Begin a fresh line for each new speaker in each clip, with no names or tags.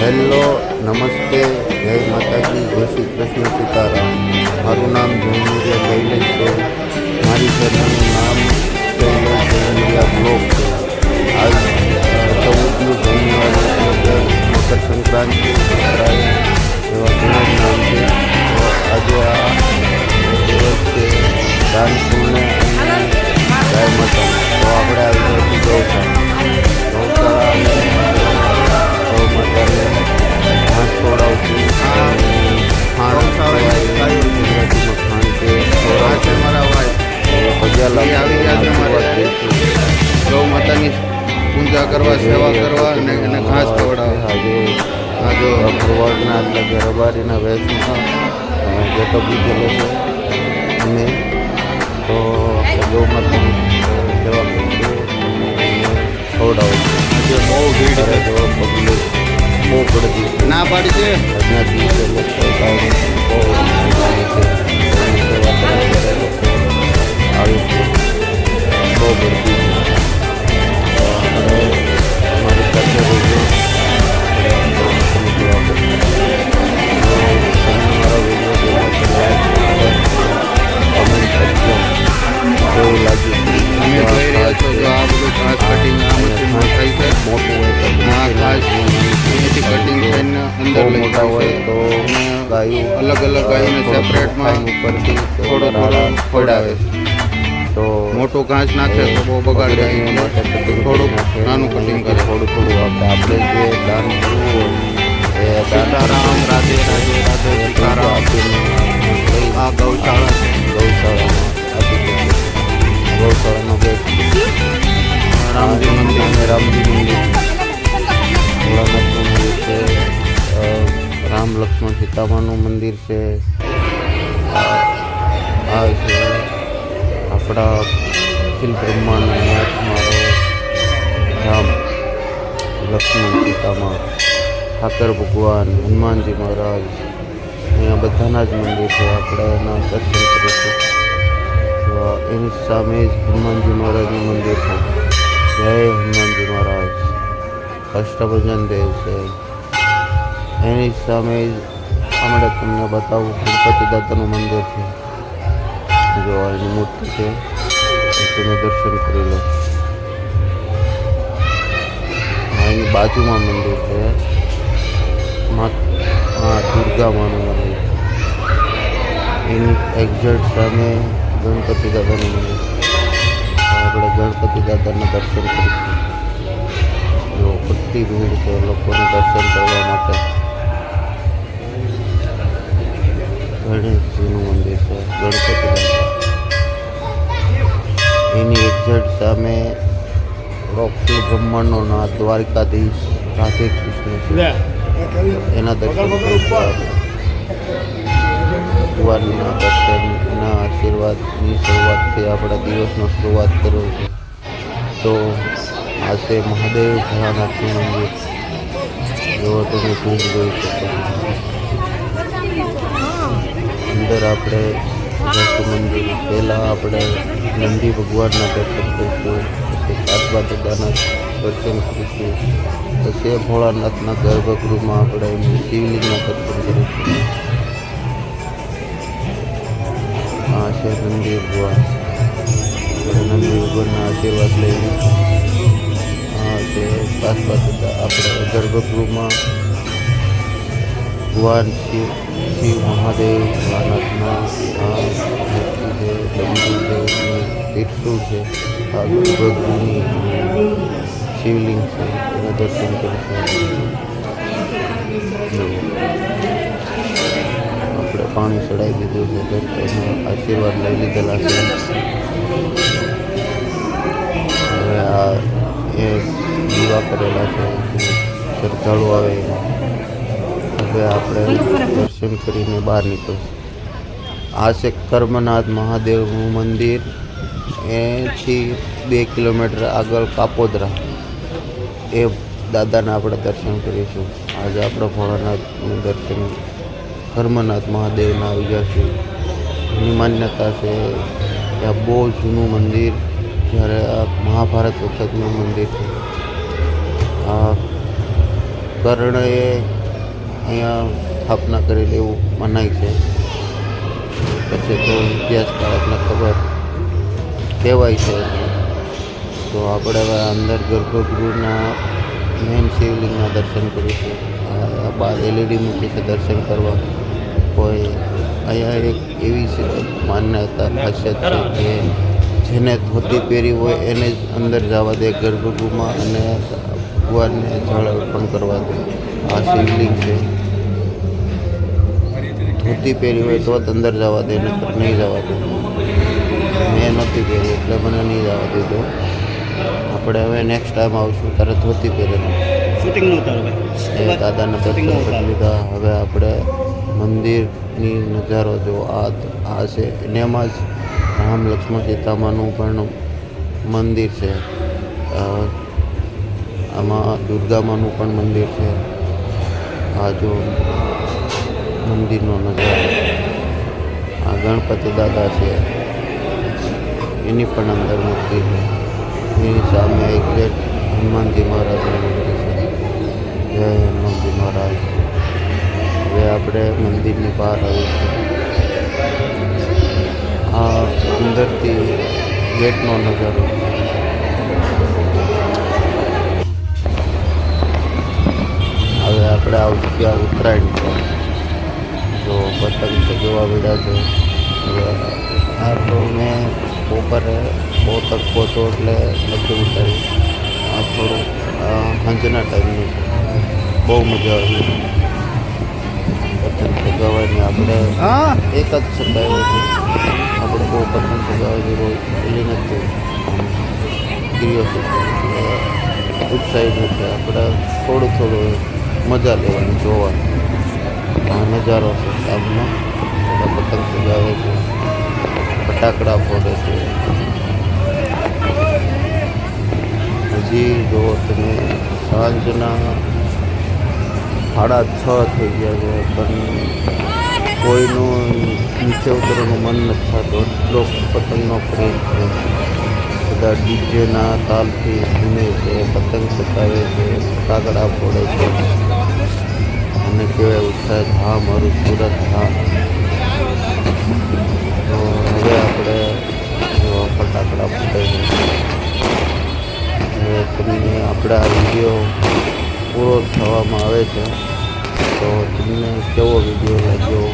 Hello, નમસ્તે, જય માતાજી, જય શ્રી કૃષ્ણ સીતારામ. મારું નામ જયમુરિયા શૈલેષ છે. મારી ચેનલનું નામ શૈલેષ જયમુરિયા બ્લોગ છે. આજ ચૌદમી જાન્યુઆરી મકર સંક્રાંતિ ઉત્તરાયણ એવા ઘણા નામ છે. ગૌ માતાની
પૂજા કરવા સેવા કરવા અને એને ઘાસ ખવડાવવા.
આજે
આ જો
ભરવાડના એટલે કે રબારીના વેશમાં ગેટઅપ લીધેલો છે અને તો ગૌ માતાની સેવા અને ખવડાવશું
બહુ ભીડ છે.
જો બહુ પડતી.
ના પાડી છે?
લોકો બહુ આવે છે એની સેવા કરવા ત્યારે લોકો આવે છે બહુ ગળદી છે તો આપણે અમારી સાથે રહેજો આપણે સેવા કરીશું. તો તમને મારો વીડિયો ગમ્યો તો લાઈક કમેન્ટ કરજો કેવું લાગ્યું
તમે જોઈ રહ્યા છો જો આ બધું ઘાસ કટિંગ આ મશીનમાં થાય છે
મોટું હોય તો
આ ઘાસ અહીંયાથી કટિંગ થઈને અંદર
બહુ
લઈ
મોટા હોય
જાય
તો
મોટો ઘાસ નાખે તો બહુ બગાડ જાય
માટે
થોડુંક નાનું કટિંગ કરે.
થોડું થોડું આપણે આપણે જે દાન કરવું હોય એ
સીતારામ રાધે રાધે રાધે સીતારામ આ ગૌશાળા છે
શકીએ ગૌશાળાનો બેસ્ટ
રામજી મંદિર
અને રામજી મંદિર ભોળાનાથનું મંદિર છે રામ લક્ષ્મણ સીતામાનું મંદિર છે આ છે આપણા અખિલ બ્રહ્માંડ નાથ રામ, લક્ષ્મણ સીતામાં, ઠાકર ભગવાન, હનુમાનજી મહારાજ, અહીંયા બધાના જ મંદિર છે આપણે એના દર્શન કરીશું એની સામે જ હનુમાનજી મહારાજનું મંદિર છે. જય હનુમાનજી મહારાજ. અષ્ટભજન દેવ છે. એની સામે જ હમણાં તમને બતાવું, ગણપતિ દાદાનું મંદિર છે. જો મૂર્તિ છે. તેનું દર્શન કરી લો. એની બાજુમાં મંદિર છે. દુર્ગા માનું મંદિર. એની એક્ઝેક્ટ સામે ગણપતિ દાદાનું મંદિર. આપણે ગણપતિ દાદાના દર્શન કરીશું. જો કેટલી ભીડ છે લોકોને દર્શન કરવા માટે. ગણેશજીનું મંદિર છે, ગણપતિ દાદા. એની એક્ઝેક્ટ સામે રોકી બ્રહ્માંડનો નાથ દ્વારકાધીશ રાધે કૃષ્ણ એના દર્શન ભગવાનના દર્શન એના આશીર્વાદની શરૂઆતથી આપણા દિવસનો શરૂઆત કરો છે. તો આ છે મહાદેવ ભોળાનાથનું મંદિર. જેવો તમે ખૂબ જોઈ શકો. અંદર આપણે મંદિર પહેલાં આપણે નંદી ભગવાનના દર્શન કરીશું. પછી કાચબા દાદાના દર્શન કરીશું. પછી ભોળાનાથના ગર્ભગૃહમાં આપણે શિવલિંગના દર્શન કરીશું. આ છે નંદી ભગવાન. નંદી ભગવાનના આશીર્વાદ લઈને આ છે કાચબા દાદા આપણે ગર્ભગૃહમાં ભગવાન શિવ શિવ મહાદેવ ભોળાનાથના આ મૂર્તિ છે ડમરુ છે અને ત્રિશુળ છે આ ગર્ભગૃહની શિવલિંગ છે એના દર્શન કરીશું જુઓ. આપણે પાણી ચડાવી દીધું છે દર્શન આશીર્વાદ લઈ લીધેલા છે હવે આ એ દીવા કરેલા છે શ્રદ્ધાળુ આવે એમાં હવે આપણે દર્શન કરીને બહાર નીકળશું. આ છે કર્મનાથ મહાદેવનું મંદિર. એથી બે કિલોમીટર આગળ કાપોદરા. એ દાદાના આપણે દર્શન કરીશું. આજે આપણે ભોળાનાથનું દર્શન કર્મનાથ મહાદેવના આવી જશું. એની માન્યતા છે કે આ બહુ જૂનું મંદિર જ્યારે આ મહાભારત વખતનું મંદિર છે. આ કર્ણએ અહીંયા સ્થાપના કરેલી એવું મનાય છે. પછી તો ઇતિહાસકારકને ખબર કહેવાય છે તો આપણે હવે અંદર ગર્ભગૃહના મેન શિવલિંગના દર્શન કરીશું. બાર એલઈડી મૂકી છે દર્શન કરવા. કોઈ અહીંયા એક એવી માન્યતા, ખાસિયત છે કે જેને ધોતી પહેરી હોય એને જ અંદર જવા દે ગર્ભગૃહમાં અને ભગવાનને જળ અર્પણ કરવા દે. આ શિવલિંગ છે. ધોતી પહેરી હોય તો જ અંદર જવા દે નહીતર નહીં જવા દે. મેં નહોતી પહેરી એટલે મને નહીં જવા દીધો આપણે હવે નેક્સ્ટ ટાઈમ આવશું ત્યારે ધોતી પહેરેલું
શૂટિંગ નો
એ દાદાના દર્શન કરી લીધા. હવે આપણે મંદિરની નજારો જો આ આ છે. અને એમાં જ રામ લક્ષ્મણ સીતામાનું પણ મંદિર છે. આમાં દુર્ગામાનું પણ મંદિર છે. આ જો મંદિરનો નજારો. આ ગણપતિ દાદા છે. એની પણ અંદર મૂર્તિ છે. એની સામે એક ગેટ હનુમાનજી મહારાજની મૂર્તિ છે. જય હનુમાનજી મહારાજ. હવે આપણે મંદિરની બહાર આવીશું. આ અંદરથી ગેટનો નજારો. પર જો પતંગ ચગવા મળ્યા છે. આ તો મેં બપોરે બહુ તડકો હતો એટલે નથી ઉતારી આ થોડું સાંજના ટાઈમનું છે. બહુ મજા આવી. પતંગ ચગાવવાની આપણે એક જ ચગાવ્યો છે. આપણે બહુ પતંગ ચગાવવાની રોજ પેલી નથી. ક્રિયોસિટી ઉત્સાહિત નથી આપણે થોડું થોડું મજા લેવાની જોવાની. આ નજારો છે બધા પતંગ સજાવે છે. ફટાકડા ફોડે છે. હજી જો તમે, સાંજના સાડા છ થઈ ગયા છે, પણ કોઈનું નીચે ઉતરવાનું મન નથી થતું. એટલો પતંગનો પ્રેમ છે. બધા ડીજેના તાલથી સુને છે પતંગ સતાવે છે, ફટાકડા ફોડે છે. કહેવાય ઉત્સાહ, હા, મારું સુરત, હા. તો હવે આપણે ફટાકડા ફૂટે હવે તમને આપણે વીડિયો પૂરો થવામાં આવે છે. તો તમને કેવો વીડિયો લાગ્યો,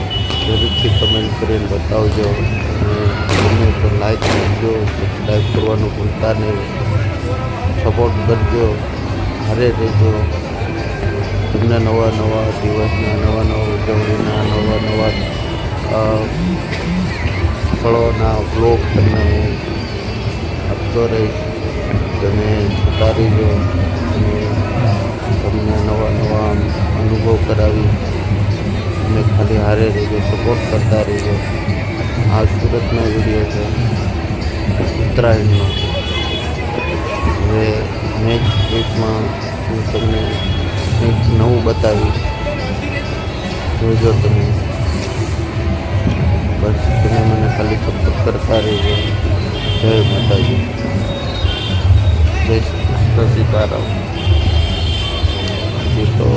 જરૂરથી કમેન્ટ કરીને બતાવજો. તમને તો લાઈક કરજો સબસ્ક્રાઈબ કરવાનું ભૂલતા નહીં. સપોર્ટ કરજો. હારે રહેજો. તમને નવા નવા દિવસના નવા નવા ઉજવણીના નવા નવા સ્થળોના બ્લોગ તમને આપતો રહીશ તમે જોતા રહીજો અને તમને નવા નવા અનુભવ કરાવી અને ખાલી હારે રહીજો સપોર્ટ કરતા રહીજો આ સુરતનો વીડિયો છે ઉત્તરાયણનો. હવે નેક્સ્ટ વીકમાં હું તમને બતાવીશ. જોજો તમે. બસ, તમે મને ખાલી સપોર્ટ કરતા રહેજો. જય માતાજી. જય શ્રી સીતારામ. હજી તો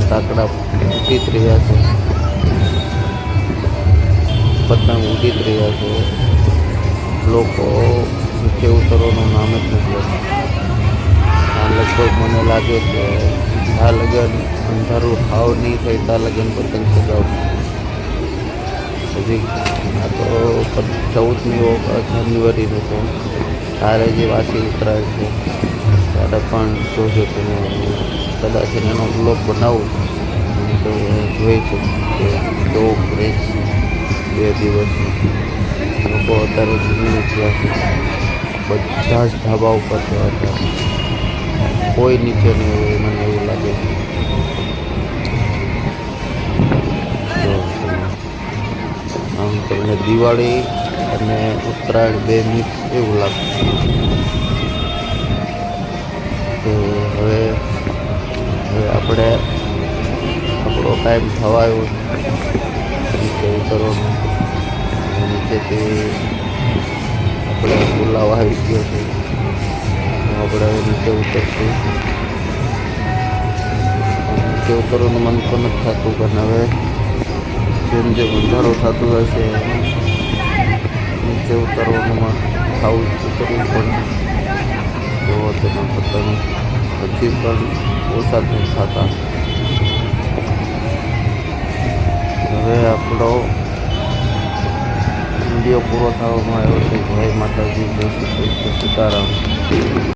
ફટાકડા ઉડીત રહ્યા છે. પતંગ ઉડીત રહ્યા છે. લોકો નીચે ઉતરવાનું નામ જ નથી આ લગભગ મને લાગે છે આ લગન, અંધારું હાવ નહીં થાય ત્યાં લગન પતંગ ચગાવશે હજી આ તો ચૌદમી જાન્યુઆરીનું છે. તારે જે વાસી ઉતરાય છે, ત્યારે પણ જોજો તમે. કદાચ એનો બ્લોગ બનાવું તો જોઈ શકું કે કેવો ક્રેઝ બે દિવસ લોકો અત્યારે જીવી ગયા છે બધા જ ધાબા ઉપર છે હતા કોઈ નીચે નહીં તમને દિવાળી અને ઉત્તરાયણ બે મિક્સ એવું લાગતું તો હવે હવે આપણે આપણો ટાઈમ થવા આવ્યો ઉતરવાનો નીચેથી આપણે બોલાવા આવી ગયો છે. આપણે નીચે ઉતરશું. નીચે ઉતરવાનું મન પણ નથી થતું પણ હવે જેમ જેમ વધારો થતો હશે નીચે ઉતારવામાં થાવું ઉતરવું પણ જોવો તેના પોતાનું હજી પણ ઓછા નહીં થતા હવે આપણો વીડિયો પૂરો થવામાં આવ્યો છે. જય માતાજી, જય શ્રી કૃષ્ણ, સીતારામ.